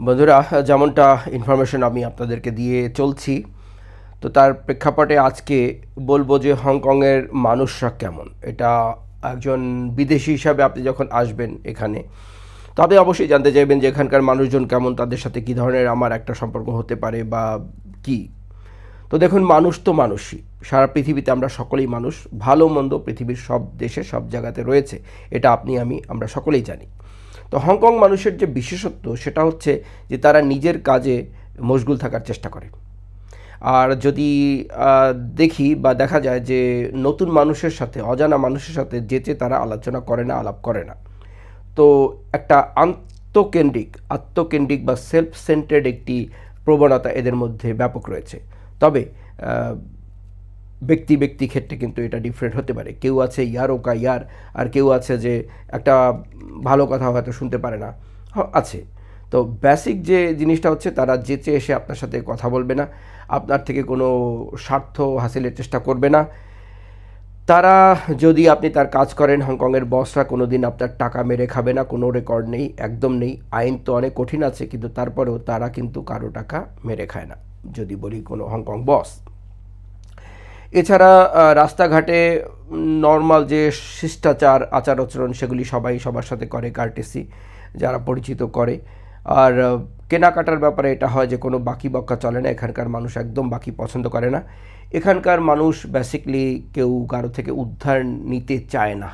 বন্ধুরা, যেমনটা ইনফরমেশন আমি আপনাদেরকে দিয়ে চলছি, তো তার প্রেক্ষাপটে আজকে বলব যে হংকংয়ের মানুষরা কেমন। এটা একজন বিদেশি হিসাবে আপনি যখন আসবেন এখানে তো আপনি অবশ্যই জানতে চাইবেন যে এখানকার মানুষজন কেমন, তাদের সাথে কী ধরনের আমার একটা সম্পর্ক হতে পারে বা কী। তো দেখুন, মানুষ তো মানুষই। সারা পৃথিবীতে আমরা সকলেই মানুষ। ভালো মন্দ পৃথিবীর সব দেশে, সব জায়গাতে রয়েছে। এটা আপনি, আমি, আমরা সকলেই জানি। তো হংকং মানুষের যে বিশেষত্ব, সেটা হচ্ছে যে তারা নিজের কাজে মশগুল থাকার চেষ্টা করে। আর যদি দেখি বা দেখা যায় যে নতুন মানুষের সাথে, অজানা মানুষের সাথে যেচে তারা আলোচনা করে না, আলাপ করে না। তো একটা আত্মকেন্দ্রিক আত্মকেন্দ্রিক বা সেলফ সেন্টার্ড একটি প্রবণতা এদের মধ্যে ব্যাপক রয়েছে। তবে ব্যক্তি ব্যক্তি ক্ষেত্রে কিন্তু এটা ডিফারেন্ট হতে পারে। কেউ আছে ইয়ার ওকা ইয়ার, আর কেউ আছে যে একটা ভালো কথা হয়তো শুনতে পারে না। আছে। তো বেসিক যে জিনিসটা হচ্ছে তারা যেচে এসে আপনার সাথে কথা বলবে না, আপনার থেকে কোনো স্বার্থ হাসিলের চেষ্টা করবে না। তারা যদি আপনি তার কাজ করেন, হংকংয়ের বসরা কোনো দিন আপনার টাকা মেরে খাবে না, কোনো রেকর্ড নেই, একদম নেই। আইন তো অনেক কঠিন আছে, কিন্তু তারপরেও তারা কিন্তু কারও টাকা মেরে খায় না, যদি বলি কোনো হংকং বস এছাড়া রাস্তাঘাটে নর্মাল যে শিষ্টাচার আচার আচরণ সেগুলি সবাই সবার সাথে করে কার্টেসি যারা পরিচিত করে। আর কেনাকাটার ব্যাপারে এটা হয় যে কোনো বাকি বক্কা চলে না, এখানকার মানুষ একদম বাকি পছন্দ করে না। এখানকার মানুষ বেসিকলি কেউ কারও থেকে উদ্ধার নিতে চায় না,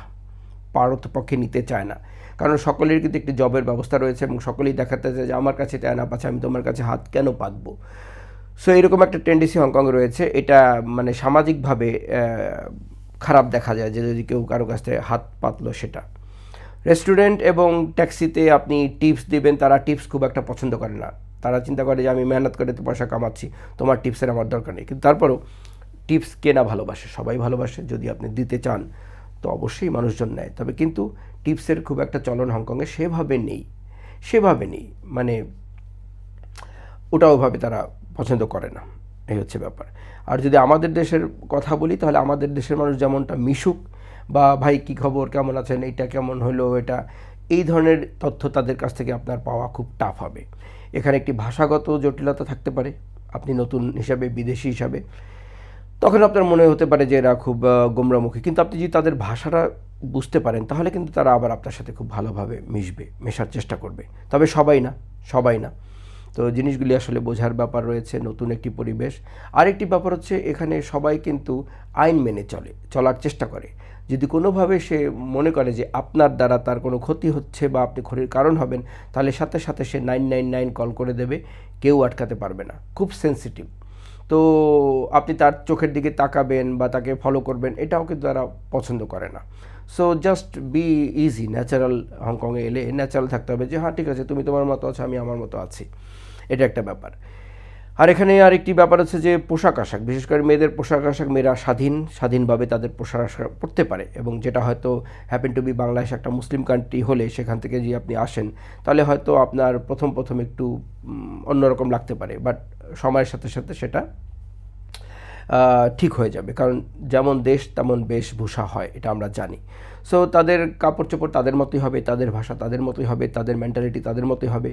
পারতপক্ষে নিতে চায় না। কারণ সকলের কিন্তু একটি জবের ব্যবস্থা রয়েছে এবং সকলেই দেখাতে চায় যে আমার কাছে চায় না পাচ্ছে আমি তোমার কাছে হাত কেন পাতবো? সো এরকম একটা টেন্ডেন্সি হংকং রয়েছে। এটা মানে সামাজিকভাবে খারাপ দেখা যায় যে যদি কেউ কারও কাছ থেকে হাত পাতলো সেটা। রেস্টুরেন্ট এবং ট্যাক্সিতে আপনি টিপস দিবেন, তারা টিপস খুব একটা পছন্দ করে না। তারা চিন্তা করে যে আমি মেহনত করে তো পয়সা কামাচ্ছি, তোমার টিপসের আমার দরকার নেই। কিন্তু তারপরও টিপস কেনা ভালোবাসে, সবাই ভালোবাসে, যদি আপনি দিতে চান, তো অবশ্যই মানুষজন নেয়। তবে কিন্তু টিপসের খুব একটা চলন হংকংয়ে সেভাবে নেই সেভাবে নেই। মানে ওটা ওভাবে তারা পছন্দ করে না। এই হচ্ছে ব্যাপার। আর যদি আমাদের দেশের কথা বলি, তাহলে আমাদের দেশের মানুষ যেমনটা মিশুক, বা ভাই কী খবর, কেমন আছেন এইটা কেমন হলো, এটা, এই ধরনের তথ্য তাদের কাছ থেকে আপনার পাওয়া খুব টাফ হবে। এখানে একটি ভাষাগত জটিলতা থাকতে পারে, আপনি নতুন হিসাবে, বিদেশি হিসাবে। তখন আপনার মনে হতে পারে যে এরা খুব গোমরামুখী। কিন্তু আপনি যদি তাদের ভাষাটা বুঝতে পারেন, তাহলে কিন্তু তারা আবার আপনার সাথে খুব ভালোভাবে মিশবে, মেশার চেষ্টা করবে। তবে সবাই না সবাই না। তো জিনিসগুলি আসলে বোঝার ব্যাপার রয়েছে নতুন একটি পরিবেশ। আরেকটি ব্যাপার হচ্ছে এখানে সবাই কিন্তু আইন মেনে চলে, চলার চেষ্টা করে। যদি কোনোভাবে সে মনে করে যে আপনার দ্বারা তার কোনো ক্ষতি হচ্ছে বা আপনি ক্ষতির কারণ হবেন, তাহলে সাথে সাথে সে নাইন নাইন নাইন কল করে দেবে, কেউ আটকাতে পারবে না। খুব সেন্সিটিভ। তো আপনি তার চোখের দিকে তাকাবেন বা তাকে ফলো করবেন, এটাও কিন্তু তারা পছন্দ করে না। So just be easy natural হংকংয়ে এলে ন্যাচারাল থাকতে হবে যে হ্যাঁ ঠিক আছে, তুমি তোমার মতো আছো, আমি আমার মতো আছি। এটা একটা ব্যাপার। আর এখানে আর একটি ব্যাপার আছে যে পোশাক আশাক, বিশেষ করে মেয়েদের পোশাক আশাক মেয়েরা স্বাধীন, স্বাধীনভাবে তাদের পোশাক আশাক পড়তে পারে এবং যেটা হয়তো হ্যাপেন টু বি বাংলাদেশ একটা মুসলিম কান্ট্রি হলে সেখান থেকে যদি আপনি আসেন, তাহলে হয়তো আপনার প্রথম প্রথম একটু অন্যরকম লাগতে পারে। বাট সময়ের সাথে সাথে সেটা ঠিক হয়ে যাবে। কারণ যেমন দেশ, তেমন বেশভূষা হয়, এটা আমরা জানি। সো তাদের কাপড় চোপড় তাদের মতোই হবে, তাদের ভাষা তাদের মতোই হবে, তাদের মেন্টালিটি তাদের মতোই হবে।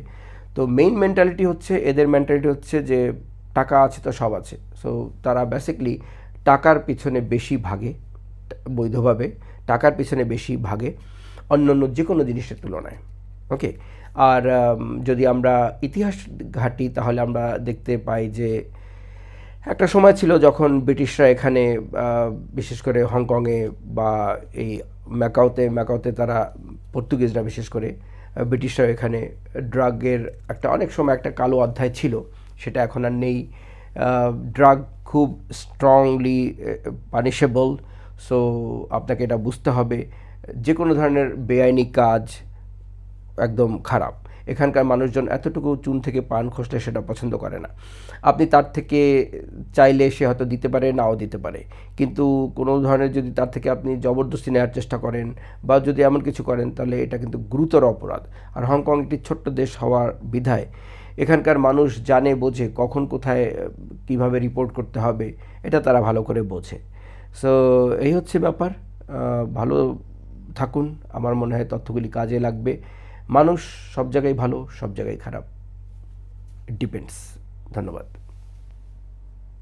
তো মেইন মেন্টালিটি হচ্ছে, এদের মেন্টালিটি হচ্ছে যে টাকা আছে তো সব আছে। সো তারা বেসিকলি টাকার পিছনে বেশি ভাগে, বৈধভাবে টাকার পিছনে বেশি ভাগে অন্য অন্য যে কোনো জিনিসের তুলনায়। ওকে আর যদি আমরা ইতিহাস ঘাঁটি, তাহলে আমরা দেখতে পাই যে একটা সময় ছিল যখন ব্রিটিশরা এখানে বিশেষ করে হংকংয়ে বা এই ম্যাকাওতে ম্যাকাওতে তারা পর্তুগিজরা বিশেষ করে ব্রিটিশরা এখানে ড্রাগের একটা অনেক সময় একটা কালো অধ্যায় ছিল, সেটা এখন আর নেই। ড্রাগ খুব স্ট্রংলি পানিশেবল সো আপনাকে এটা বুঝতে হবে। যে কোনো ধরনের বেআইনি কাজ একদম খারাপ। এখানকার মানুষজন এতটুকু চুন থেকে পান খসলে সেটা পছন্দ করে না। আপনি তার থেকে চাইলে সে হয়তো দিতে পারে, নাও দিতে পারে। কিন্তু কোনো ধরনের যদি তার থেকে আপনি জবরদস্তি নেওয়ার চেষ্টা করেন বা যদি এমন কিছু করেন, তাহলে এটা কিন্তু গুরুতর অপরাধ। আর হংকং একটি ছোট্ট দেশ হওয়ার বিধায় এখানকার মানুষ জানে, বোঝে কখন কোথায় কীভাবে রিপোর্ট করতে হবে, এটা তারা ভালো করে বোঝে। সো এই হচ্ছে ব্যাপার। ভালো থাকুন। আমার মনে হয় তথ্যগুলি কাজে লাগবে। মানুষ সব জায়গায় ভালো সব জায়গায় খারাপ। ডিপেন্ডস ধন্যবাদ।